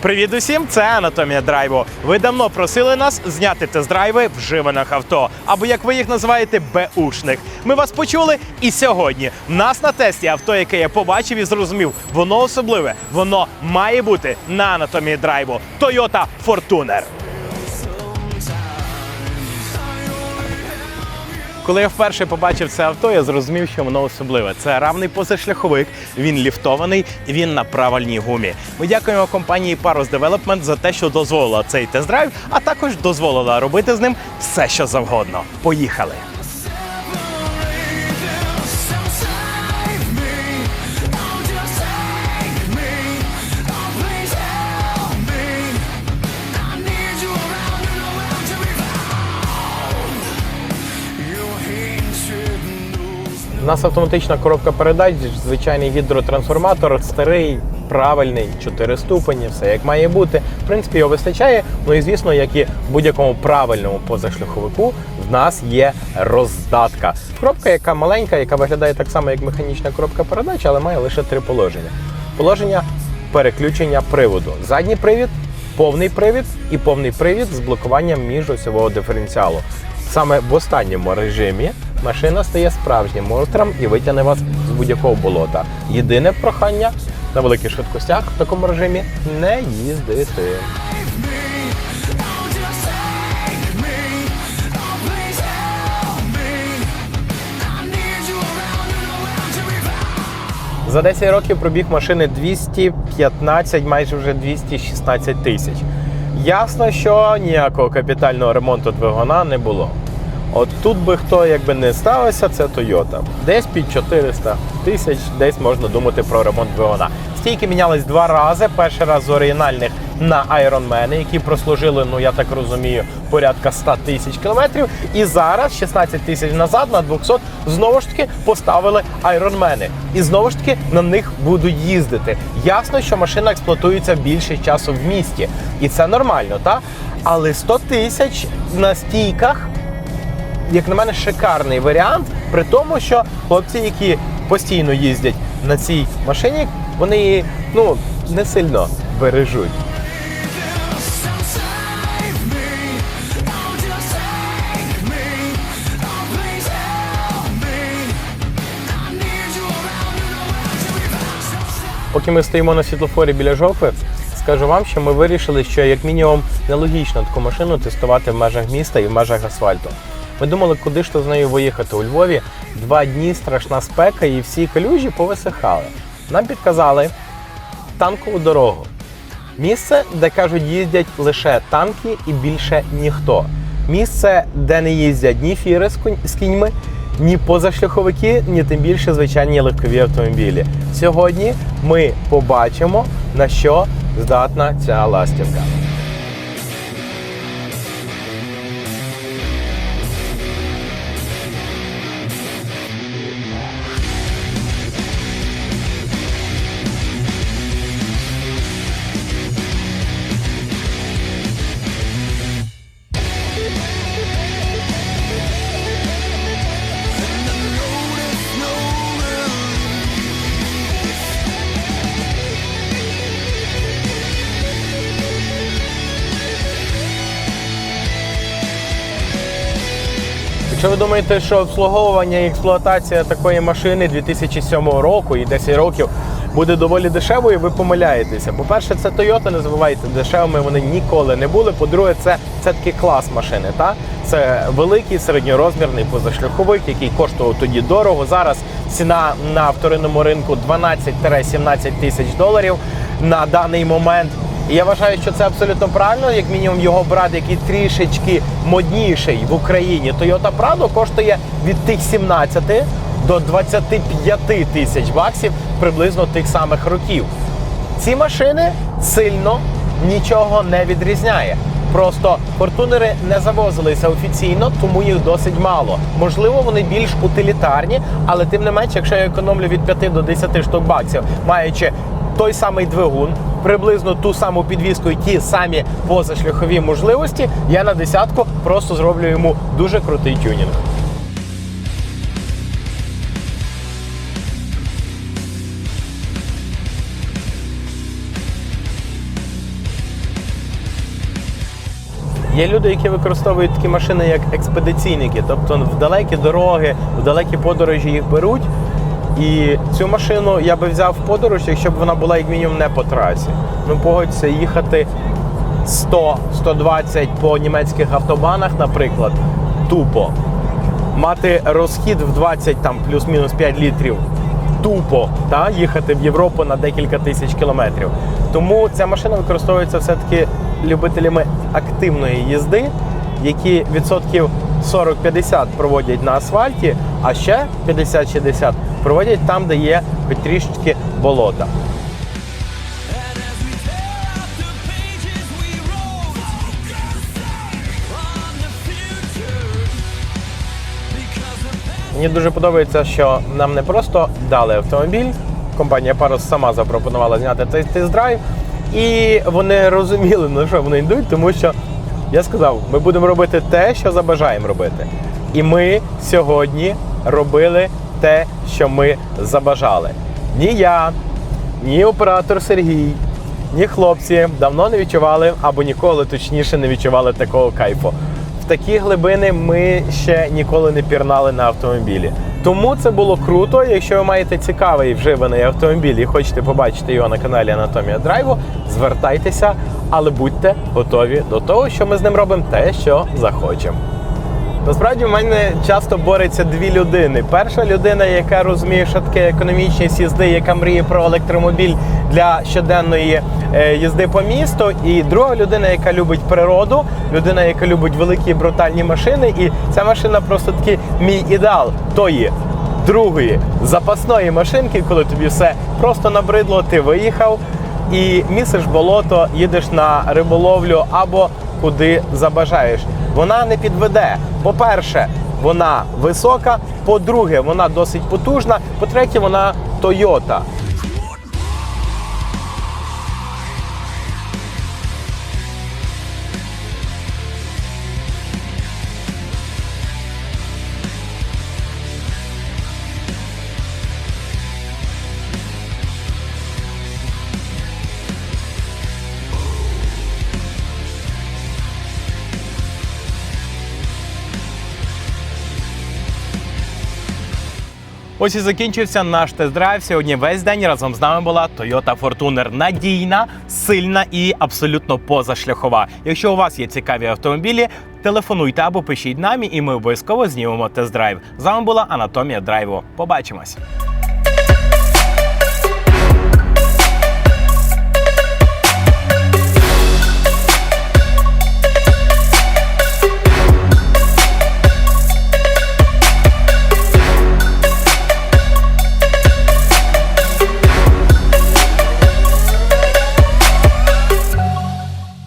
Привіт усім! Це Анатомія Драйву. Ви давно просили нас зняти тест-драйви вживаних авто, або як ви їх називаєте, беушних. Ми вас почули, і сьогодні в нас на тесті авто, яке я побачив і зрозумів, воно особливе, воно має бути на анатомії драйву. Toyota Fortuner. Коли я вперше побачив це авто, я зрозумів, що воно особливе. Це равний позашляховик, він ліфтований, він на правильній гумі. Ми дякуємо компанії Paros Development за те, що дозволила цей тест-драйв, а також дозволила робити з ним все, що завгодно. Поїхали! У нас автоматична коробка передач, звичайний гідротрансформатор, старий, правильний, 4 ступені, все як має бути. В принципі, його вистачає. Ну і звісно, як і в будь-якому правильному позашляховику, в нас є роздатка. Коробка, яка маленька, яка виглядає так само, як механічна коробка передач, але має лише три положення. Положення переключення приводу. Задній привід, повний привід і повний привід з блокуванням міжосьового диференціалу. Саме в останньому режимі машина стає справжнім монстром і витягне вас з будь-якого болота. Єдине прохання на великих швидкостях в такому режимі не їздити. За 10 років пробіг машини 215, майже вже 216 тисяч. Ясно, що ніякого капітального ремонту двигуна не було. От тут би хто якби не ставився, це Toyota. Десь під 400 тисяч, десь можна думати про ремонт двигуна. Стійки мінялись два рази. Перший раз з оригінальних на Ironman, які прослужили, ну я так розумію, порядка 100 тисяч кілометрів. І зараз, 16 тисяч назад, на 200, знову ж таки поставили Ironman. І знову ж таки на них будуть їздити. Ясно, що машина експлуатується більше часу в місті, і це нормально, так? Але 100 тисяч на стійках як на мене, шикарний варіант, при тому, що хлопці, які постійно їздять на цій машині, вони її ну не сильно бережуть. Поки ми стоїмо на світлофорі біля жовтви, скажу вам, що ми вирішили, що як мінімум нелогічно таку машину тестувати в межах міста і в межах асфальту. Ми думали, куди ж то з нею виїхати у Львові. Два дні страшна спека і всі калюжі повисихали. Нам підказали танкову дорогу. Місце, де кажуть, їздять лише танки і більше ніхто. Місце, де не їздять ні фіри з кіньми, ні позашляховики, ні тим більше звичайні легкові автомобілі. Сьогодні ми побачимо, на що здатна ця ластівка. Якщо ви думаєте, що обслуговування і експлуатація такої машини 2007 року і 10 років буде доволі дешевою, ви помиляєтеся. По-перше, це Toyota, не забувайте, дешевими вони ніколи не були. По-друге, це, такий клас машини. Та? Це великий середньорозмірний позашляховик, який коштував тоді дорого. Зараз ціна на вторинному ринку 12-17 тисяч доларів на даний момент. І я вважаю, що це абсолютно правильно, як мінімум його брат, який трішечки модніший в Україні. Toyota Prado коштує від тих 17 до 25 тисяч баксів приблизно тих самих років. Ці машини сильно нічого не відрізняє. Просто фортунери не завозилися офіційно, тому їх досить мало. Можливо, вони більш утилітарні, але тим не менше, якщо я економлю від 5 до 10 штук баксів, маючи той самий двигун, приблизно ту саму підвіску і ті самі позашляхові можливості, я на десятку просто зроблю йому дуже крутий тюнінг. Є люди, які використовують такі машини як експедиційники, тобто в далекі дороги, в далекі подорожі їх беруть. І цю машину я би взяв в подорож, якщо б вона була як мінімум не по трасі. Ну погодься їхати 100-120 по німецьких автобанах, наприклад, тупо. Мати розхід в 20 там плюс-мінус 5 літрів тупо та їхати в Європу на декілька тисяч кілометрів. Тому ця машина використовується все-таки любителями активної їзди, які відсотків 40-50 проводять на асфальті, а ще 50-60 проводять там, де є хоч трішечки болота. Мені дуже подобається, що нам не просто дали автомобіль. Компанія Парус сама запропонувала зняти цей тест-драйв, і вони розуміли, на що вони йдуть, тому що я сказав, ми будемо робити те, що забажаємо робити. І ми сьогодні робили те, що ми забажали. Ні я, ні оператор Сергій, ні хлопці давно не відчували або ніколи точніше не відчували такого кайфу. В такі глибини ми ще ніколи не пірнали на автомобілі. Тому це було круто. Якщо ви маєте цікавий вживаний автомобіль і хочете побачити його на каналі Анатомія Драйву, звертайтеся, але будьте готові до того, що ми з ним робимо те, що захочемо. Насправді в мене часто бореться дві людини. Перша людина, яка розуміє, що таке економічність їзди, яка мріє про електромобіль для щоденної е, їзди по місту. І друга людина, яка любить природу, людина, яка любить великі брутальні машини. І ця машина просто такий мій ідеал тої другої запасної машинки, коли тобі все просто набридло, ти виїхав і місиш болото, їдеш на риболовлю або куди забажаєш. Вона не підведе. По-перше, вона висока. По-друге, вона досить потужна. По-третє, вона Toyota. Ось і закінчився наш тест-драйв. Сьогодні весь день разом з нами була Toyota Fortuner. Надійна, сильна і абсолютно позашляхова. Якщо у вас є цікаві автомобілі, телефонуйте або пишіть нам, і ми обов'язково знімемо тест-драйв. З вами була Анатомія Драйву. Побачимось.